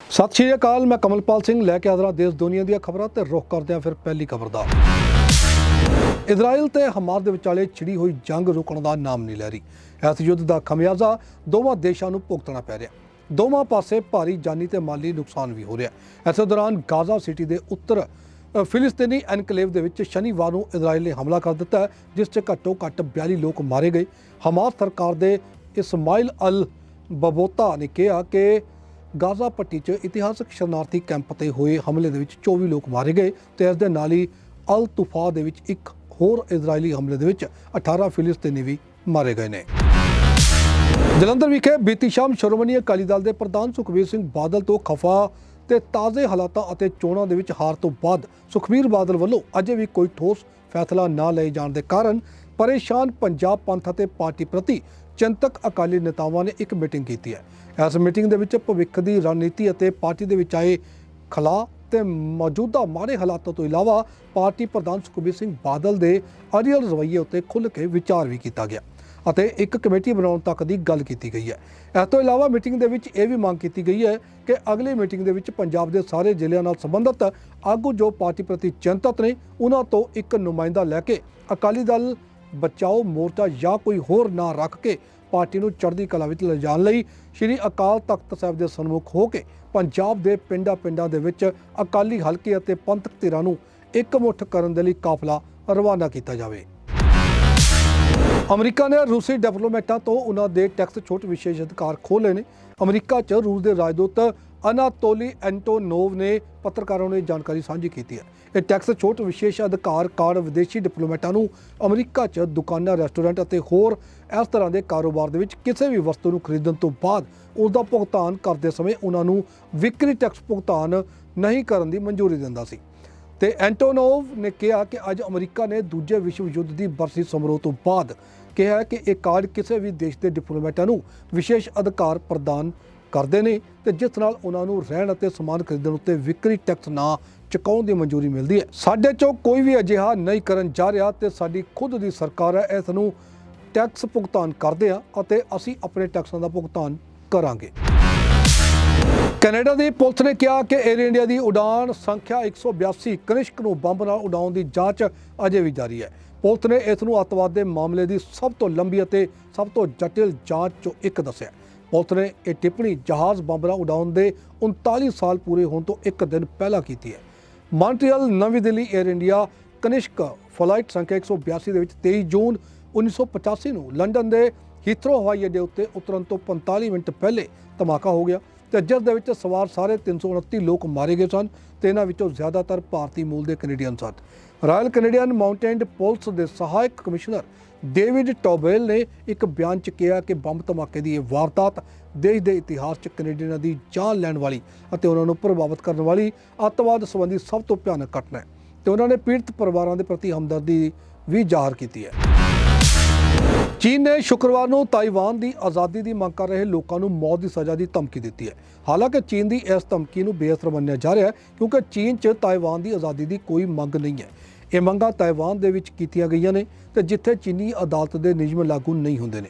ਸਤਿ ਸ਼੍ਰੀ ਅਕਾਲ ਮੈਂ ਕਮਲਪਾਲ ਸਿੰਘ ਲੈ ਕੇ ਹਾਜ਼ਰ ਦੇਸ਼ ਦੁਨੀਆ ਦੀਆਂ ਖਬਰਾਂ ਤੇ ਰੁਖ ਕਰਦੇ ਹਾਂ ਫਿਰ ਪਹਿਲੀ ਖਬਰ ਦਾ। ਇਜ਼ਰਾਈਲ ਤੇ ਹਮਾਸ ਦੇ ਵਿਚਾਲੇ ਛਿੜੀ ਹੋਈ ਜੰਗ ਰੁਕਣ ਦਾ ਨਾਮ ਨਹੀਂ ਲੈ ਰਹੀ। ਇਸ ਯੁੱਧ ਦਾ ਖਮਿਆਜ਼ਾ ਦੋਵਾਂ ਦੇਸ਼ਾਂ ਨੂੰ ਭੁਗਤਣਾ ਪੈ ਰਿਹਾ। ਦੋਵਾਂ ਪਾਸੇ ਭਾਰੀ ਜਾਨੀ ਤੇ ਮਾਲੀ ਨੁਕਸਾਨ ਵੀ ਹੋ ਰਿਹਾ। ਇਸੇ ਦੌਰਾਨ ਗਾਜ਼ਾ ਸਿਟੀ ਦੇ ਉੱਤਰ ਅ, ਫਿਲਿਸਤੀਨੀ ਐਨਕਲੇਵ ਦੇ ਵਿੱਚ ਸ਼ਨੀਵਾਰ ਨੂੰ ਇਜ਼ਰਾਈਲ ਨੇ ਹਮਲਾ ਕਰ ਦਿੱਤਾ ਜਿਸ 'ਚ ਘੱਟੋ ਘੱਟ 42 ਲੋਕ ਮਾਰੇ ਗਏ। ਹਮਾਸ ਸਰਕਾਰ ਦੇ ਇਸਮਾਇਲ ਅਲ ਬਬੋਤਾ ਨੇ ਕਿਹਾ ਕਿ ਗਾਜ਼ਾ ਪੱਟੀ 'ਚ ਇਤਿਹਾਸਕ ਸ਼ਰਨਾਰਥੀ ਕੈਂਪ ਤੇ ਹੋਏ ਹਮਲੇ ਦੇ ਵਿੱਚ 24 ਲੋਕ ਮਾਰੇ ਗਏ ਤੇ ਇਸ ਦੇ ਨਾਲ ਹੀ ਅਲ ਤੁਫਾ ਦੇ ਵਿੱਚ ਇੱਕ ਹੋਰ ਇਜ਼ਰਾਈਲੀ ਹਮਲੇ ਦੇ ਵਿੱਚ 18 ਫਿਲਿਸਤੀਨੀ ਵੀ ਮਾਰੇ ਗਏ ਨੇ। ਜਲੰਧਰ ਵਿਖੇ ਬੀਤੀ ਸ਼ਾਮ ਸ਼੍ਰੋਮਣੀ ਅਕਾਲੀ ਦਲ ਦੇ ਪ੍ਰਧਾਨ ਸੁਖਬੀਰ ਸਿੰਘ ਬਾਦਲ ਤੋਂ ਖਫਾ ਤੇ ਤਾਜ਼ੇ ਹਾਲਾਤਾਂ ਅਤੇ ਚੋਣਾਂ ਦੇ ਵਿੱਚ ਹਾਰ ਤੋਂ ਬਾਅਦ ਸੁਖਬੀਰ ਬਾਦਲ ਵੱਲੋਂ ਅਜੇ ਵੀ ਕੋਈ ਠੋਸ ਫੈਸਲਾ ਨਾ ਲਏ ਜਾਣ ਦੇ ਕਾਰਨ ਪਰੇਸ਼ਾਨ ਪੰਜਾਬ ਪੰਥ ਅਤੇ ਪਾਰਟੀ ਪ੍ਰਤੀ ਚਿੰਤਕ ਅਕਾਲੀ ਨੇਤਾਵਾਂ ਨੇ ਇੱਕ ਮੀਟਿੰਗ ਕੀਤੀ ਹੈ। ਇਸ ਮੀਟਿੰਗ ਦੇ ਵਿੱਚ ਭਵਿੱਖ ਦੀ ਰਣਨੀਤੀ ਅਤੇ ਪਾਰਟੀ ਦੇ ਵਿੱਚ ਆਏ ਖਲਾ ਤੇ ਮੌਜੂਦਾ ਮਾੜੇ ਹਾਲਾਤਾਂ ਤੋਂ ਇਲਾਵਾ ਪਾਰਟੀ ਪ੍ਰਧਾਨ ਸੁਖਬੀਰ ਸਿੰਘ ਬਾਦਲ ਦੇ ਅਰੀਅਲ ਰਵੱਈਏ ਉੱਤੇ ਖੁੱਲ੍ਹ ਕੇ ਵਿਚਾਰ ਵੀ ਕੀਤਾ ਗਿਆ ਅਤੇ ਇੱਕ ਕਮੇਟੀ ਬਣਾਉਣ ਤੱਕ ਦੀ ਗੱਲ ਕੀਤੀ ਗਈ ਹੈ। ਇਸ ਤੋਂ ਇਲਾਵਾ ਮੀਟਿੰਗ ਦੇ ਵਿੱਚ ਇਹ ਵੀ ਮੰਗ ਕੀਤੀ ਗਈ ਹੈ ਕਿ ਅਗਲੀ ਮੀਟਿੰਗ ਦੇ ਵਿੱਚ ਪੰਜਾਬ ਦੇ ਸਾਰੇ ਜ਼ਿਲ੍ਹਿਆਂ ਨਾਲ ਸੰਬੰਧਿਤ ਆਗੂ ਜੋ ਪਾਰਟੀ ਪ੍ਰਤੀ ਚਿੰਤਤ ਨੇ, ਉਹਨਾਂ ਤੋਂ ਇੱਕ ਨੁਮਾਇੰਦਾ ਲੈ ਕੇ ਅਕਾਲੀ ਦਲ ਬਚਾਓ ਮੋਰਚਾ ਜਾਂ ਕੋਈ ਹੋਰ ਨਾਂ ਰੱਖ ਕੇ ਪਾਰਟੀ ਨੂੰ ਚੜ੍ਹਦੀ ਕਲਾ ਵਿੱਚ ਲਿਜਾਣ ਲਈ ਸ੍ਰੀ ਅਕਾਲ ਤਖਤ ਸਾਹਿਬ ਦੇ ਸਨਮੁਖ ਹੋ ਕੇ ਪੰਜਾਬ ਦੇ ਪਿੰਡਾਂ-ਪਿੰਡਾਂ ਦੇ ਵਿੱਚ ਅਕਾਲੀ ਹਲਕੇ ਅਤੇ ਪੰਥਕ ਧਿਰਾਂ ਨੂੰ ਇਕਮੁੱਠ ਕਰਨ ਦੇ ਲਈ ਕਾਫਲਾ ਰਵਾਨਾ ਕੀਤਾ ਜਾਵੇ। ਅਮਰੀਕਾ ਨੇ ਰੂਸੀ ਡਿਪਲੋਮੈਟਾਂ ਤੋਂ ਉਹਨਾਂ ਦੇ ਟੈਕਸ ਛੋਟ ਵਿਸ਼ੇਸ਼ ਅਧਿਕਾਰ ਖੋਹ ਲਏ ਨੇ। ਅਮਰੀਕਾ 'ਚ ਰੂਸ ਦੇ ਰਾਜਦੂਤ ਅਨਾਤੋਲੀ ਐਂਟੋਨੋਵ ਨੇ ਪੱਤਰਕਾਰਾਂ ਨੂੰ ਇਹ ਜਾਣਕਾਰੀ ਸਾਂਝੀ ਕੀਤੀ ਹੈ। ਇਹ ਟੈਕਸ ਛੋਟ ਵਿਸ਼ੇਸ਼ ਅਧਿਕਾਰ ਕਾਰਡ ਵਿਦੇਸ਼ੀ ਡਿਪਲੋਮੈਟਾਂ ਨੂੰ ਅਮਰੀਕਾ 'ਚ ਦੁਕਾਨਾਂ, ਰੈਸਟੋਰੈਂਟ ਅਤੇ ਹੋਰ ਇਸ ਤਰ੍ਹਾਂ ਦੇ ਕਾਰੋਬਾਰ ਦੇ ਵਿੱਚ ਕਿਸੇ ਵੀ ਵਸਤੂ ਨੂੰ ਖਰੀਦਣ ਤੋਂ ਬਾਅਦ ਉਸ ਦਾ ਭੁਗਤਾਨ ਕਰਦੇ ਸਮੇਂ ਉਹਨਾਂ ਨੂੰ ਵਿਕਰੀ ਟੈਕਸ ਭੁਗਤਾਨ ਨਹੀਂ ਕਰਨ ਦੀ ਮਨਜ਼ੂਰੀ ਦਿੰਦਾ ਸੀ। ਤੇ ਐਂਟੋਨੋਵ ਨੇ ਕਿਹਾ ਕਿ ਅੱਜ ਅਮਰੀਕਾ ਨੇ ਦੂਜੇ ਵਿਸ਼ਵ ਯੁੱਧ ਦੀ ਬਰਸੀ ਸਮਾਰੋਹ ਤੋਂ ਬਾਅਦ ਕਿਹਾ ਕਿ ਇਹ ਕਾਰਡ ਕਿਸੇ ਵੀ ਦੇਸ਼ ਦੇ ਡਿਪਲੋਮੈਟਾਂ ਨੂੰ ਵਿਸ਼ੇਸ਼ ਅਧਿਕਾਰ ਪ੍ਰਦਾਨ ਕਰਦੇ ਨੇ ਤੇ ਜਿਸ ਨਾਲ ਉਹਨਾਂ ਨੂੰ ਰਹਿਣ ਅਤੇ ਸਮਾਨ ਖਰੀਦਣ ਉੱਤੇ ਵਿਕਰੀ ਟੈਕਸ ਨਾ ਚੁਕਾਉਣ ਦੀ ਮਨਜ਼ੂਰੀ ਮਿਲਦੀ ਹੈ। ਸਾਡੇ ਚੋਂ ਕੋਈ ਵੀ ਅਜਿਹਾ ਨਹੀਂ ਕਰਨ ਜਾ ਰਿਹਾ ਤੇ ਸਾਡੀ ਖੁਦ ਦੀ ਸਰਕਾਰ ਹੈ, ਇਸ ਨੂੰ ਟੈਕਸ ਭੁਗਤਾਨ ਕਰਦੇ ਆ ਅਤੇ ਅਸੀਂ ਆਪਣੇ ਟੈਕਸਾਂ ਦਾ ਭੁਗਤਾਨ ਕਰਾਂਗੇ। ਕੈਨੇਡਾ ਦੀ ਪੁਲਿਸ ਨੇ ਕਿਹਾ ਕਿ 에ਅਰ ਇੰਡੀਆ ਦੀ ਉਡਾਨ ਸੰਖਿਆ 182 ਕਨਿਸ਼ਕ ਨੂੰ ਬੰਬ ਨਾਲ ਉਡਾਉਣ ਦੀ ਜਾਂਚ ਅਜੇ ਵੀ ਜਾਰੀ ਹੈ। ਪੁਲਿਸ ਨੇ ਇਸ ਨੂੰ ਅੱਤਵਾਦ ਦੇ ਮਾਮਲੇ ਦੀ ਸਭ ਤੋਂ ਲੰਬੀ ਅਤੇ ਸਭ ਤੋਂ ਜਟਿਲ ਜਾਂਚ ਚੋਂ ਇੱਕ ਦੱਸਿਆ। ਪੁਲਿਸ ਨੇ ਇਹ ਟਿੱਪਣੀ ਜਹਾਜ਼ ਬੰਬ ਨਾਲ ਉਡਾਉਣ ਦੇ 39 ਸਾਲ ਪੂਰੇ ਹੋਣ ਤੋਂ ਇੱਕ ਦਿਨ ਪਹਿਲਾਂ ਕੀਤੀ ਹੈ। ਮਾਂਟਰੀਅਲ, ਨਵੀਂ Delhi air India Kanishka flight ਸੰਖਿਆ 182 ਦੇ ਵਿੱਚ 23 ਜੂਨ 1985 ਨੂੰ ਲੰਡਨ ਦੇ ਹੀਥਰੋ ਹਵਾਈ ਅੱਡੇ ਉੱਤੇ ਉਤਰਨ ਤੋਂ 45 ਮਿੰਟ ਪਹਿਲੇ ਧਮਾਕਾ ਹੋ ਗਿਆ ਤੇ ਜਿਸ ਦੇ ਵਿੱਚ ਸਵਾਰ ਸਾਰੇ 329 ਲੋਕ ਮਾਰੇ ਗਏ ਸਨ ਤੇ ਇਹਨਾਂ ਵਿੱਚੋਂ ਜ਼ਿਆਦਾਤਰ ਭਾਰਤੀ ਮੂਲ ਦੇ ਕੈਨੇਡੀਅਨ ਸਨ। ਰਾਇਲ ਕੈਨੇਡੀਅਨ ਮਾਊਂਟੇਨ ਪੁਲਿਸ ਦੇ ਸਹਾਇਕ ਕਮਿਸ਼ਨਰ ਡੇਵਿਡ ਟੋਬੇਲ ਨੇ ਇੱਕ ਬਿਆਨ 'ਚ ਕਿਹਾ ਕਿ ਬੰਬ ਧਮਾਕੇ ਦੀ ਇਹ ਵਾਰਦਾਤ ਦੇਸ਼ ਦੇ ਇਤਿਹਾਸ 'ਚ ਕੈਨੇਡੀਅਨਾਂ ਦੀ ਜਾਨ ਲੈਣ ਵਾਲੀ ਅਤੇ ਉਹਨਾਂ ਨੂੰ ਪ੍ਰਭਾਵਿਤ ਕਰਨ ਵਾਲੀ ਅੱਤਵਾਦ ਸੰਬੰਧੀ ਸਭ ਤੋਂ ਭਿਆਨਕ ਘਟਨਾ ਹੈ ਤੇ ਉਹਨਾਂ ਨੇ ਪੀੜਤ ਪਰਿਵਾਰਾਂ ਦੇ ਪ੍ਰਤੀ ਹਮਦਰਦੀ ਵੀ ਜ਼ਾਹਰ ਕੀਤੀ ਹੈ। ਚੀਨ ਨੇ ਸ਼ੁੱਕਰਵਾਰ ਨੂੰ ਤਾਈਵਾਨ ਦੀ ਆਜ਼ਾਦੀ ਦੀ ਮੰਗ ਕਰ ਰਹੇ ਲੋਕਾਂ ਨੂੰ ਮੌਤ ਦੀ ਸਜ਼ਾ ਦੀ ਧਮਕੀ ਦਿੱਤੀ ਹੈ। ਹਾਲਾਂਕਿ ਚੀਨ ਦੀ ਇਸ ਧਮਕੀ ਨੂੰ ਬੇਅਸਰ ਮੰਨਿਆ ਜਾ ਰਿਹਾ ਹੈ ਕਿਉਂਕਿ ਚੀਨ 'ਚ ਤਾਈਵਾਨ ਦੀ ਆਜ਼ਾਦੀ ਦੀ ਕੋਈ ਮੰਗ ਨਹੀਂ ਹੈ। ਇਹ ਮੰਗਾਂ ਤਾਈਵਾਨ ਦੇ ਵਿੱਚ ਕੀਤੀਆਂ ਗਈਆਂ ਨੇ ਤੇ ਜਿੱਥੇ ਚੀਨੀ ਅਦਾਲਤ ਦੇ ਨਿਯਮ ਲਾਗੂ ਨਹੀਂ ਹੁੰਦੇ ਨੇ।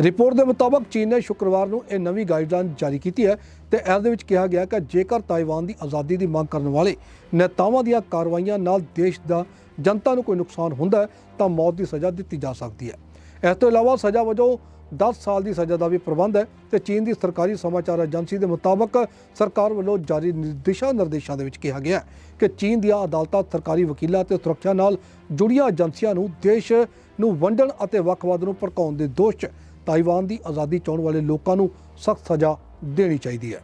ਰਿਪੋਰਟ ਦੇ ਮੁਤਾਬਕ ਚੀਨ ਨੇ ਸ਼ੁੱਕਰਵਾਰ ਨੂੰ ਇਹ ਨਵੀਂ ਗਾਈਡਲਾਈਨ ਜਾਰੀ ਕੀਤੀ ਹੈ ਤੇ ਇਸ ਦੇ ਵਿੱਚ ਕਿਹਾ ਗਿਆ ਕਿ ਜੇਕਰ ਤਾਈਵਾਨ ਦੀ ਆਜ਼ਾਦੀ ਦੀ ਮੰਗ ਕਰਨ ਵਾਲੇ ਨੇਤਾਵਾਂ ਦੀਆਂ ਕਾਰਵਾਈਆਂ ਨਾਲ ਦੇਸ਼ ਦਾ ਜਨਤਾ ਨੂੰ ਕੋਈ ਨੁਕਸਾਨ ਹੁੰਦਾ ਹੈ ਤਾਂ ਮੌਤ ਦੀ ਸਜ਼ਾ ਦਿੱਤੀ ਜਾ ਸਕਦੀ ਹੈ। ਇਸ ਤੋਂ ਇਲਾਵਾ ਸਜ਼ਾ ਵਜੋਂ 10 ਸਾਲ ਦੀ ਸਜ਼ਾ ਦਾ ਵੀ ਪ੍ਰਬੰਧ ਹੈ ਤੇ ਚੀਨ ਦੀ ਸਰਕਾਰੀ ਸਮਾਚਾਰ ਏਜੰਸੀ ਦੇ ਮੁਤਾਬਕ ਸਰਕਾਰ ਵੱਲੋਂ ਜਾਰੀ ਦਿਸ਼ਾ ਨਿਰਦੇਸ਼ਾਂ ਦੇ ਵਿੱਚ ਕਿਹਾ ਗਿਆ ਕਿ ਚੀਨ ਦੀਆਂ ਅਦਾਲਤਾਂ ਸਰਕਾਰੀ ਵਕੀਲਾਂ ਤੇ ਸੁਰੱਖਿਆ ਨਾਲ ਜੁੜੀਆਂ ਏਜੰਸੀਆਂ ਨੂੰ ਦੇਸ਼ ਨੂੰ ਵੰਡਣ ਅਤੇ ਵੱਖਵਾਦ ਨੂੰ ਭੜਕਾਉਣ ਦੇ ਦੋਸ਼ 'ਚ ਤਾਈਵਾਨ ਦੀ ਆਜ਼ਾਦੀ ਚਾਹਣ ਵਾਲੇ ਲੋਕਾਂ ਨੂੰ ਸਖਤ ਸਜ਼ਾ ਦੇਣੀ ਚਾਹੀਦੀ ਹੈ।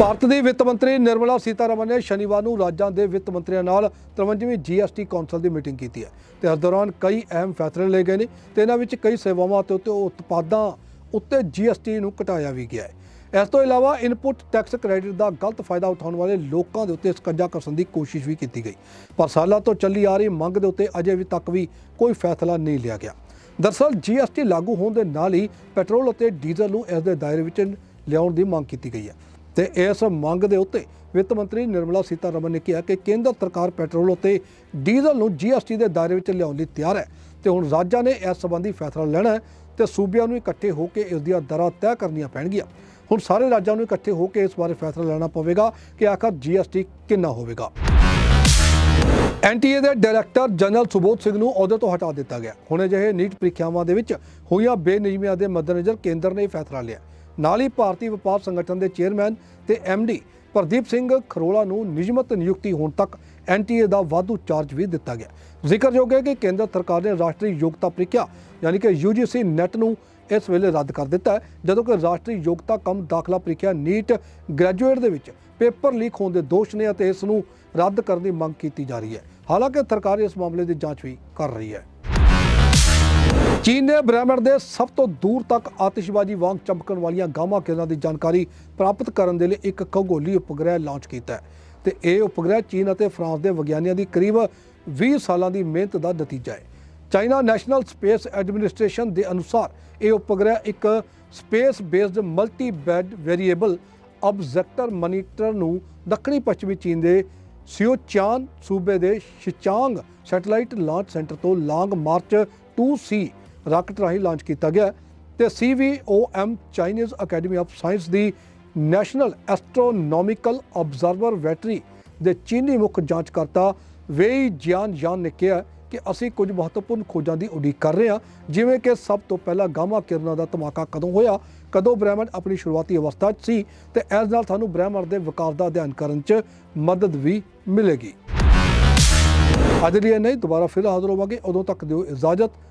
ਭਾਰਤ ਦੀ ਵਿੱਤ ਮੰਤਰੀ ਨਿਰਮਲਾ ਸੀਤਾਰਮਨ ਨੇ ਸ਼ਨੀਵਾਰ ਨੂੰ ਰਾਜਾਂ ਦੇ ਵਿੱਤ ਮੰਤਰੀਆਂ ਨਾਲ 53ਵੀਂ ਜੀਐਸਟੀ ਕੌਂਸਲ ਦੀ ਮੀਟਿੰਗ ਕੀਤੀ ਹੈ ਤੇ ਇਸ ਦੌਰਾਨ ਕਈ ਅਹਿਮ ਫੈਸਲੇ ਲਏ ਗਏ ਨੇ ਤੇ ਇਹਨਾਂ ਵਿੱਚ ਕਈ ਸੇਵਾਵਾਂ ਤੇ ਉੱਤੇ ਉਤਪਾਦਾਂ ਉੱਤੇ ਜੀਐਸਟੀ ਨੂੰ ਘਟਾਇਆ ਵੀ ਗਿਆ ਹੈ। ਇਸ ਤੋਂ ਇਲਾਵਾ ਇਨਪੁਟ ਟੈਕਸ ਕ੍ਰੈਡਿਟ ਦਾ ਗਲਤ ਫਾਇਦਾ ਉਠਾਉਣ ਵਾਲੇ ਲੋਕਾਂ ਦੇ ਉੱਤੇ ਸਕੰਜਾ ਕਸਣ ਦੀ ਕੋਸ਼ਿਸ਼ ਵੀ ਕੀਤੀ ਗਈ। ਪਰ ਸਾਲਾਂ ਤੋਂ ਚੱਲੀ ਆ ਰਹੀ ਮੰਗ ਦੇ ਉੱਤੇ ਅਜੇ ਵੀ ਤੱਕ ਵੀ ਕੋਈ ਫੈਸਲਾ ਨਹੀਂ ਲਿਆ ਗਿਆ। ਦਰਅਸਲ ਜੀਐਸਟੀ ਲਾਗੂ ਹੋਣ ਦੇ ਨਾਲ ਹੀ ਪੈਟਰੋਲ ਅਤੇ ਡੀਜ਼ਲ ਨੂੰ ਇਸ ਦੇ ਦਾਇਰੇ ਵਿੱਚ ਲਿਆਉਣ ਦੀ ਮੰਗ ਕੀਤੀ ਗਈ ਹੈ। ਤੇ ਇਸ ਮੰਗ ਦੇ ਉੱਤੇ ਵਿੱਤ ਮੰਤਰੀ ਨਿਰਮਲਾ ਸੀਤਾਰਮਨ ਨੇ ਕਿਹਾ ਕਿ ਕੇਂਦਰ ਸਰਕਾਰ ਪੈਟਰੋਲ ਅਤੇ ਡੀਜ਼ਲ ਨੂੰ ਜੀਐਸਟੀ ਦੇ ਦਾਇਰੇ ਵਿੱਚ ਲਿਆਉਣ ਲਈ ਤਿਆਰ ਹੈ ਤੇ ਹੁਣ ਰਾਜਾਂ ਨੇ ਇਸ ਸੰਬੰਧੀ ਫੈਸਲਾ ਲੈਣਾ ਹੈ ਤੇ ਸੂਬਿਆਂ ਨੂੰ ਇਕੱਠੇ ਹੋ ਕੇ ਇਸ ਦੀਆਂ ਦਰਾਂ ਤੈਅ ਕਰਨੀਆਂ ਪੈਣਗੀਆਂ। ਹੁਣ ਸਾਰੇ ਰਾਜਾਂ ਨੂੰ ਇਕੱਠੇ ਹੋ ਕੇ ਇਸ ਬਾਰੇ ਫੈਸਲਾ ਲੈਣਾ ਪਵੇਗਾ ਕਿ ਆਖਰ ਜੀਐਸਟੀ ਕਿੰਨਾ ਹੋਵੇਗਾ। ਐਨਟੀਏ ਦੇ ਡਾਇਰੈਕਟਰ ਜਨਰਲ ਸੁਬੋਧ ਸਿੰਘ ਨੂੰ ਅਹੁਦੇ ਤੋਂ ਹਟਾ ਦਿੱਤਾ ਗਿਆ। ਹੁਣ ਅਜਿਹੇ ਨੀਟ ਪ੍ਰੀਖਿਆਵਾਂ ਦੇ ਵਿੱਚ ਹੋਈਆਂ ਬੇਨਿਯਮੀਆਂ ਦੇ ਮੱਦੇਨਜ਼ਰ ਕੇਂਦਰ ਨੇ ਇਹ ਫੈਸਲਾ ਲਿਆ। ਨਾਲ ਹੀ ਭਾਰਤੀ ਵਪਾਰ ਸੰਗਠਨ ਦੇ ਚੇਅਰਮੈਨ ਤੇ ਐਮਡੀ ਪ੍ਰਦੀਪ ਸਿੰਘ ਖਰੋਲਾ ਨੂੰ ਨਿਯਮਤ ਨਿਯੁਕਤੀ ਹੋਣ ਤੱਕ ਐਨਟੀਏ ਦਾ ਵਾਧੂ ਚਾਰਜ ਵੀ ਦਿੱਤਾ ਗਿਆ। ਜ਼ਿਕਰਯੋਗ ਹੈ ਕਿ ਕੇਂਦਰ ਸਰਕਾਰ ਨੇ ਰਾਸ਼ਟਰੀ ਯੋਗਤਾ ਪ੍ਰੀਖਿਆ, ਯਾਨੀ ਕਿ ਯੂਜੀਸੀ ਨੈਟ ਨੂੰ ਇਸ ਵੇਲੇ ਰੱਦ ਕਰ ਦਿੱਤਾ ਹੈ, ਜਦੋਂ ਕਿ ਰਾਸ਼ਟਰੀ ਯੋਗਤਾ ਕਮ ਦਾਖਲਾ ਪ੍ਰੀਖਿਆ ਨੀਟ ਗ੍ਰੈਜੂਏਟ ਦੇ ਵਿੱਚ ਪੇਪਰ ਲੀਕ ਹੋਣ ਦੇ ਦੋਸ਼ ਨੇ ਅਤੇ ਇਸ ਨੂੰ ਰੱਦ ਕਰਨ ਦੀ ਮੰਗ ਕੀਤੀ ਜਾ ਰਹੀ ਹੈ। ਹਾਲਾਂਕਿ ਸਰਕਾਰ ਇਸ ਮਾਮਲੇ ਦੀ ਜਾਂਚ ਵੀ ਕਰ ਰਹੀ ਹੈ। ਚੀਨ ਨੇ ਬ੍ਰਹਿਮੰਡ ਦੇ ਸਭ ਤੋਂ ਦੂਰ ਤੱਕ ਆਤਿਸ਼ਬਾਜ਼ੀ ਵਾਂਗ ਚਮਕਣ ਵਾਲੀਆਂ ਗਾਮਾ ਕਿਰਨਾਂ ਦੀ ਜਾਣਕਾਰੀ ਪ੍ਰਾਪਤ ਕਰਨ ਦੇ ਲਈ ਇੱਕ ਖਗੋਲੀ ਉਪਗ੍ਰਹਿ ਲਾਂਚ ਕੀਤਾ ਹੈ ਤੇ ਇਹ ਉਪਗ੍ਰਹਿ ਚੀਨ ਅਤੇ ਫਰਾਂਸ ਦੇ ਵਿਗਿਆਨੀਆਂ ਦੀ ਕਰੀਬ 20 ਸਾਲਾਂ ਦੀ ਮਿਹਨਤ ਦਾ ਨਤੀਜਾ ਹੈ। ਚਾਈਨਾ ਨੈਸ਼ਨਲ ਸਪੇਸ ਐਡਮਿਨਿਸਟ੍ਰੇਸ਼ਨ ਦੇ ਅਨੁਸਾਰ ਇਹ ਉਪਗ੍ਰਹਿ ਇੱਕ space based multi band variable objects monitor ਨੂੰ ਦੱਖਣੀ ਪੱਛਮੀ ਚੀਨ ਦੇ ਸਿਓਚਾਨ ਸੂਬੇ ਦੇ ਸ਼ਿਚਾਂਗ ਸੈਟੇਲਾਈਟ ਲਾਂਚ ਸੈਂਟਰ ਤੋਂ ਲਾਂਗ ਮਾਰਚ 2C ਰਾਕਟ ਰਾਹੀਂ ਲਾਂਚ ਕੀਤਾ ਗਿਆ ਹੈ ਤੇ CVOM Chinese academy of science the national astronomical ਆਬਜ਼ਰਵਰਵੇਟਰੀ ਦੇ ਚੀਨੀ ਮੁੱਖ ਜਾਂਚਕਰਤਾ ਵੇਈ ਜਿਆਨ ਯਾਨ ਨੇ ਕਿਹਾ ਕਿ ਅਸੀਂ ਕੁਝ ਮਹੱਤਵਪੂਰਨ ਖੋਜਾਂ ਦੀ ਉਡੀਕ ਕਰ ਰਹੇ ਹਾਂ, ਜਿਵੇਂ ਕਿ ਸਭ ਤੋਂ ਪਹਿਲਾਂ ਗਾਮਾ ਕਿਰਨਾਂ ਦਾ ਧਮਾਕਾ ਕਦੋਂ ਹੋਇਆ, ਕਦੋਂ ਬ੍ਰਹਿਮੰਡ ਆਪਣੀ ਸ਼ੁਰੂਆਤੀ ਅਵਸਥਾ 'ਚ ਸੀ ਤੇ ਇਸ ਨਾਲ ਸਾਨੂੰ ਬ੍ਰਹਿਮੰਡ ਦੇ ਵਿਕਾਸ ਦਾ ਅਧਿਐਨ ਕਰਨ 'ਚ ਮਦਦ ਵੀ ਮਿਲੇਗੀ। ਅੱਜ ਲਈ ਇਹ ਨਹੀਂ, ਦੁਬਾਰਾ ਫਿਰ ਹਾਜ਼ਰ ਹੋਵਾਂਗੇ। ਉਦੋਂ ਤੱਕ ਦਿਓ ਇਜਾਜ਼ਤ।